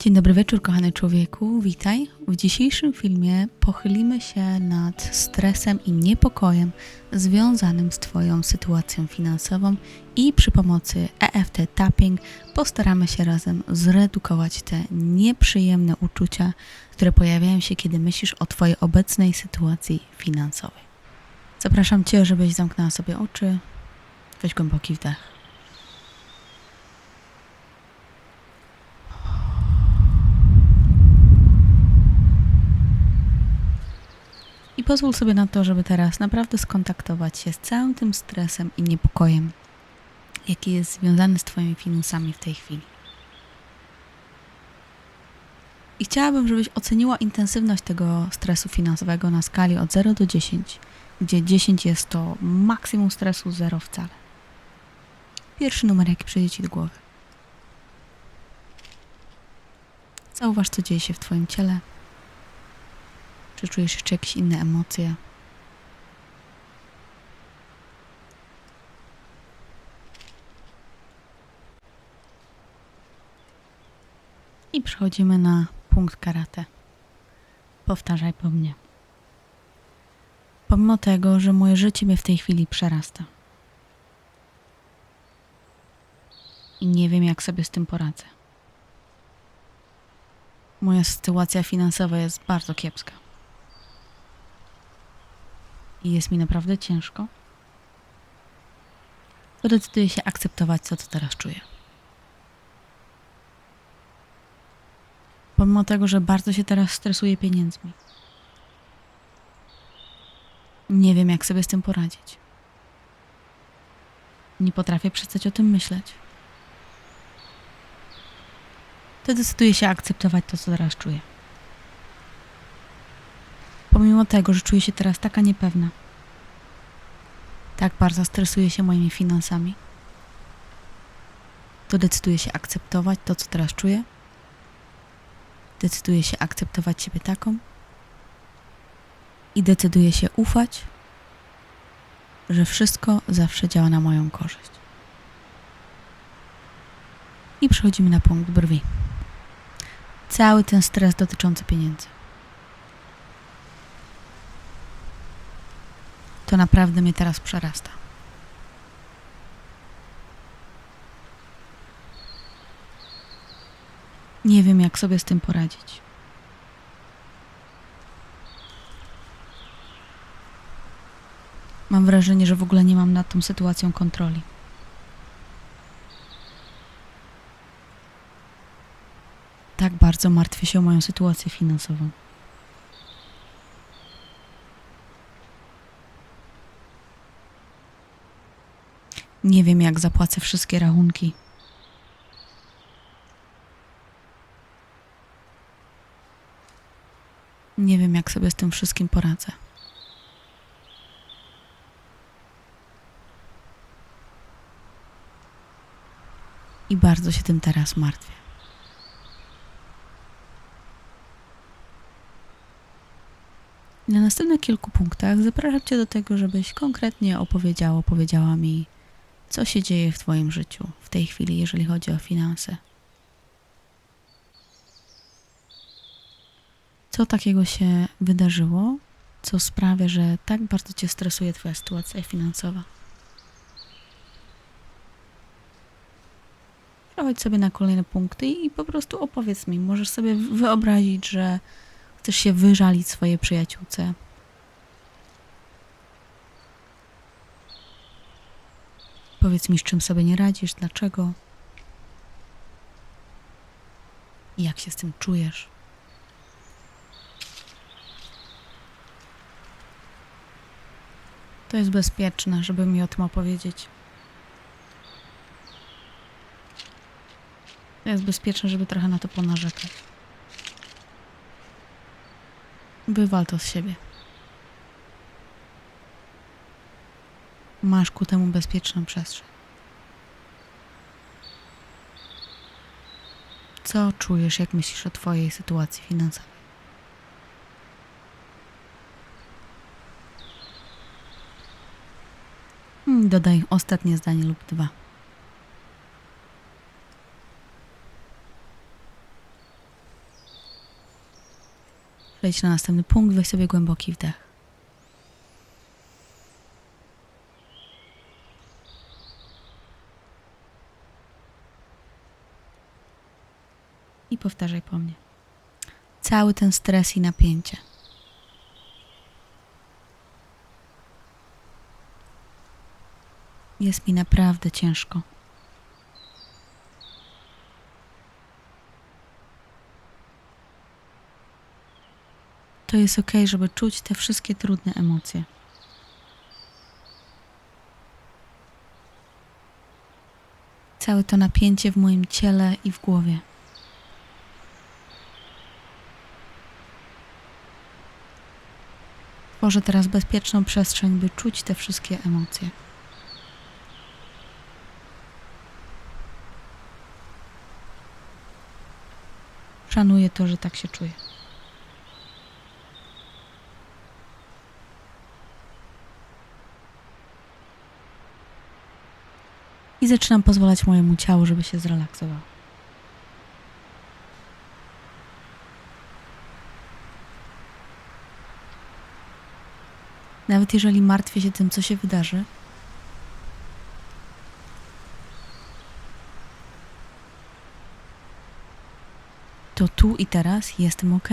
Dzień dobry wieczór, kochany człowieku. Witaj. W dzisiejszym filmie pochylimy się nad stresem i niepokojem związanym z Twoją sytuacją finansową i przy pomocy EFT Tapping postaramy się razem zredukować te nieprzyjemne uczucia, które pojawiają się, kiedy myślisz o Twojej obecnej sytuacji finansowej. Zapraszam Cię, żebyś zamknęła sobie oczy, weź głęboki wdech. Pozwól sobie na to, żeby teraz naprawdę skontaktować się z całym tym stresem i niepokojem, jaki jest związany z Twoimi finansami w tej chwili. I chciałabym, żebyś oceniła intensywność tego stresu finansowego na skali od 0 do 10, gdzie 10 jest to maksimum stresu, 0 wcale. Pierwszy numer, jaki przyjdzie Ci do głowy. Zauważ, co dzieje się w Twoim ciele, czy czujesz jeszcze jakieś inne emocje? I przechodzimy na punkt karate. Powtarzaj po mnie. Pomimo tego, że moje życie mnie w tej chwili przerasta. I nie wiem, jak sobie z tym poradzę. Moja sytuacja finansowa jest bardzo kiepska i jest mi naprawdę ciężko, to decyduję się akceptować to, co teraz czuję. Pomimo tego, że bardzo się teraz stresuję pieniędzmi. Nie wiem, jak sobie z tym poradzić. Nie potrafię przestać o tym myśleć. To decyduję się akceptować to, co teraz czuję pomimo tego, że czuję się teraz taka niepewna. Tak bardzo stresuję się moimi finansami. To decyduję się akceptować to, co teraz czuję. Decyduję się akceptować siebie taką. I decyduję się ufać, że wszystko zawsze działa na moją korzyść. I przechodzimy na punkt brwi. Cały ten stres dotyczący pieniędzy. To naprawdę mnie teraz przerasta. Nie wiem, jak sobie z tym poradzić. Mam wrażenie, że w ogóle nie mam nad tą sytuacją kontroli. Tak bardzo martwię się o moją sytuację finansową. Nie wiem, jak zapłacę wszystkie rachunki. Nie wiem, jak sobie z tym wszystkim poradzę. I bardzo się tym teraz martwię. Na następnych kilku punktach zapraszam Cię do tego, żebyś konkretnie opowiedział, opowiedziała mi, co się dzieje w Twoim życiu w tej chwili, jeżeli chodzi o finanse? Co takiego się wydarzyło, co sprawia, że tak bardzo Cię stresuje Twoja sytuacja finansowa? Przechodź sobie na kolejne punkty i po prostu opowiedz mi. Możesz sobie wyobrazić, że chcesz się wyżalić swojej przyjaciółce, Powiedz mi, z czym sobie nie radzisz, dlaczego? I jak się z tym czujesz? To jest bezpieczne, żeby mi o tym opowiedzieć. To jest bezpieczne, żeby trochę na to ponarzekać. Wywal to z siebie. Masz ku temu bezpieczną przestrzeń. Co czujesz, jak myślisz o Twojej sytuacji finansowej? Hmm, dodaj ostatnie zdanie lub dwa. Przejdź na następny punkt, weź sobie głęboki wdech. I powtarzaj po mnie. Cały ten stres i napięcie. Jest mi naprawdę ciężko. To jest ok, żeby czuć te wszystkie trudne emocje. Całe to napięcie w moim ciele i w głowie. Tworzę teraz bezpieczną przestrzeń, by czuć te wszystkie emocje. Szanuję to, że tak się czuję. I zaczynam pozwalać mojemu ciału, żeby się zrelaksowało. Nawet jeżeli martwię się tym, co się wydarzy, to tu i teraz jestem ok.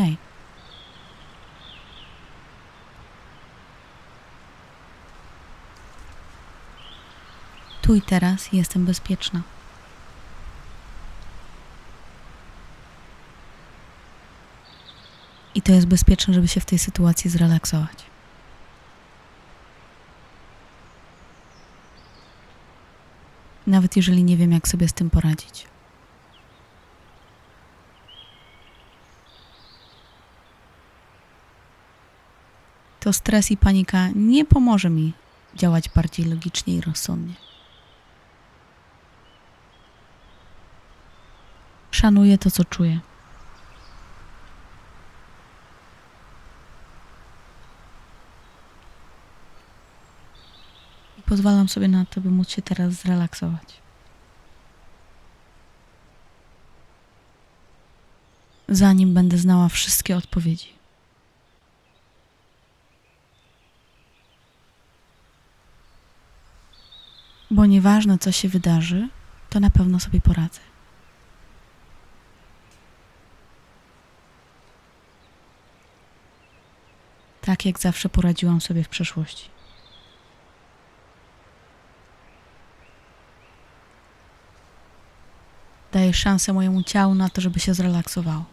Tu i teraz jestem bezpieczna. I to jest bezpieczne, żeby się w tej sytuacji zrelaksować. Nawet jeżeli nie wiem, jak sobie z tym poradzić. To stres i panika nie pomoże mi działać bardziej logicznie i rozsądnie. Szanuję to, co czuję. Pozwalam sobie na to, by móc się teraz zrelaksować. Zanim będę znała wszystkie odpowiedzi. Bo nieważne, co się wydarzy, to na pewno sobie poradzę. Tak jak zawsze poradziłam sobie w przeszłości. Daję szansę mojemu ciału na to, żeby się zrelaksowało.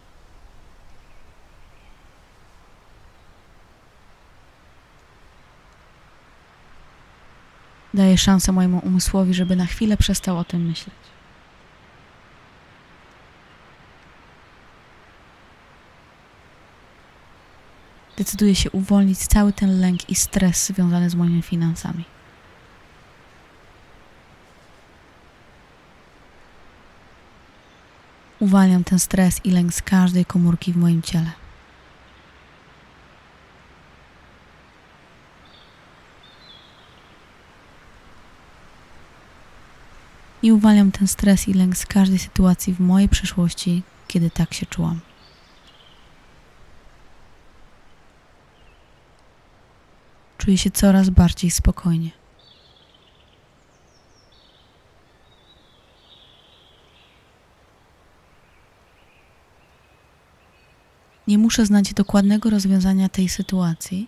Daję szansę mojemu umysłowi, żeby na chwilę przestał o tym myśleć. Decyduję się uwolnić cały ten lęk i stres związany z moimi finansami. Uwalniam ten stres i lęk z każdej komórki w moim ciele. I uwalniam ten stres i lęk z każdej sytuacji w mojej przeszłości, kiedy tak się czułam. Czuję się coraz bardziej spokojnie. Nie muszę znać dokładnego rozwiązania tej sytuacji.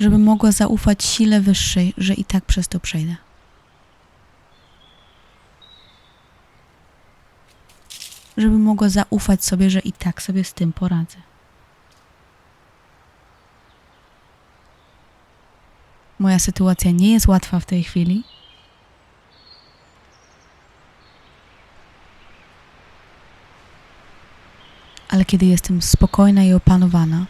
Żeby mogła zaufać sile wyższej, że i tak przez to przejdę. Żeby mogła zaufać sobie, że i tak sobie z tym poradzę. Moja sytuacja nie jest łatwa w tej chwili. Ale kiedy jestem spokojna i opanowana,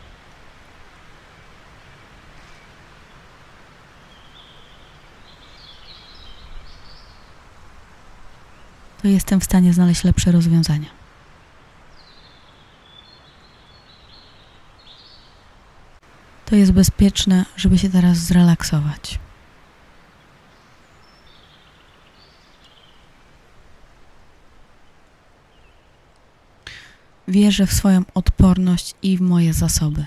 to jestem w stanie znaleźć lepsze rozwiązania. To jest bezpieczne, żeby się teraz zrelaksować. Wierzę w swoją odporność i w moje zasoby.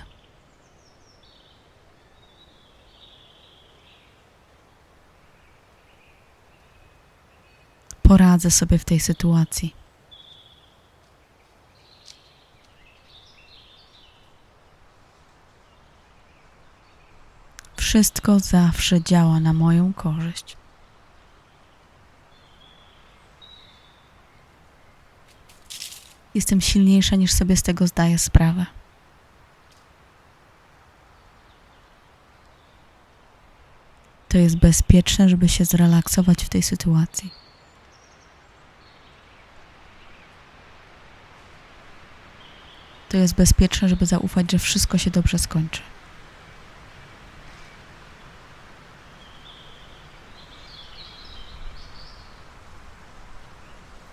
Poradzę sobie w tej sytuacji. Wszystko zawsze działa na moją korzyść. Jestem silniejsza niż sobie z tego zdaję sprawę. To jest bezpieczne, żeby się zrelaksować w tej sytuacji. To jest bezpieczne, żeby zaufać, że wszystko się dobrze skończy.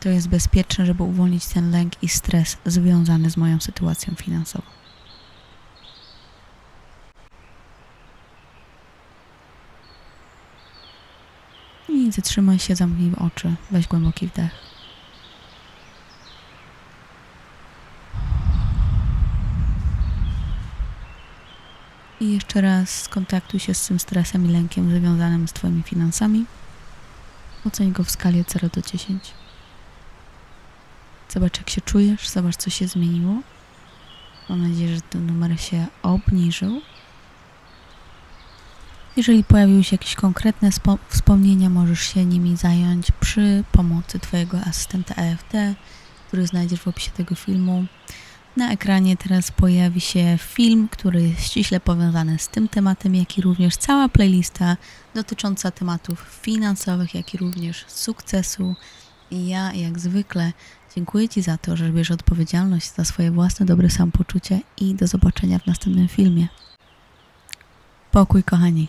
To jest bezpieczne, żeby uwolnić ten lęk i stres związany z moją sytuacją finansową. I zatrzymaj się, zamknij oczy, weź głęboki wdech. I jeszcze raz skontaktuj się z tym stresem i lękiem związanym z Twoimi finansami. Oceń go w skali od 0 do 10. Zobacz, jak się czujesz, zobacz, co się zmieniło. Mam nadzieję, że ten numer się obniżył. Jeżeli pojawiły się jakieś konkretne spo- wspomnienia, możesz się nimi zająć przy pomocy Twojego asystenta EFT, który znajdziesz w opisie tego filmu. Na ekranie teraz pojawi się film, który jest ściśle powiązany z tym tematem, jak i również cała playlista dotycząca tematów finansowych, jak i również sukcesu. Ja, jak zwykle, dziękuję Ci za to, że bierzesz odpowiedzialność za swoje własne dobre samopoczucie i do zobaczenia w następnym filmie. Pokój, kochani.